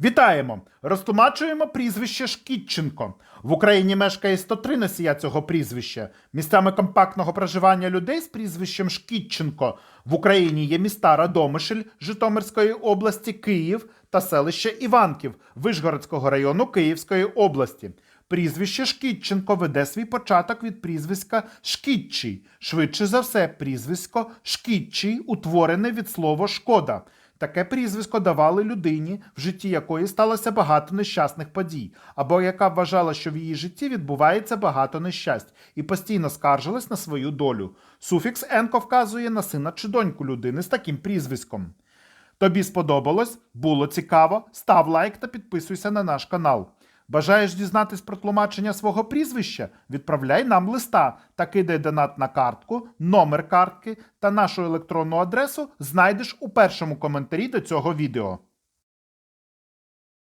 Вітаємо! Розтлумачуємо прізвище Шкітченко. В Україні мешкає 103 носія цього прізвища. Місцями компактного проживання людей з прізвищем Шкітченко в Україні є міста Радомишль Житомирської області, Київ та селище Іванків Вишгородського району Київської області. Прізвище Шкітченко веде свій початок від прізвиська Шкітчий. Швидше за все, прізвисько Шкітчий утворене від слова шкода. Таке прізвисько давали людині, в житті якої сталося багато нещасних подій, або яка вважала, що в її житті відбувається багато нещасть, і постійно скаржилась на свою долю. Суфікс «енко» вказує на сина чи доньку людини з таким прізвиськом. Тобі сподобалось? Було цікаво? Став лайк та підписуйся на наш канал. Бажаєш дізнатись про тлумачення свого прізвища? Відправляй нам листа та кидай донат на картку, номер картки та нашу електронну адресу знайдеш у першому коментарі до цього відео.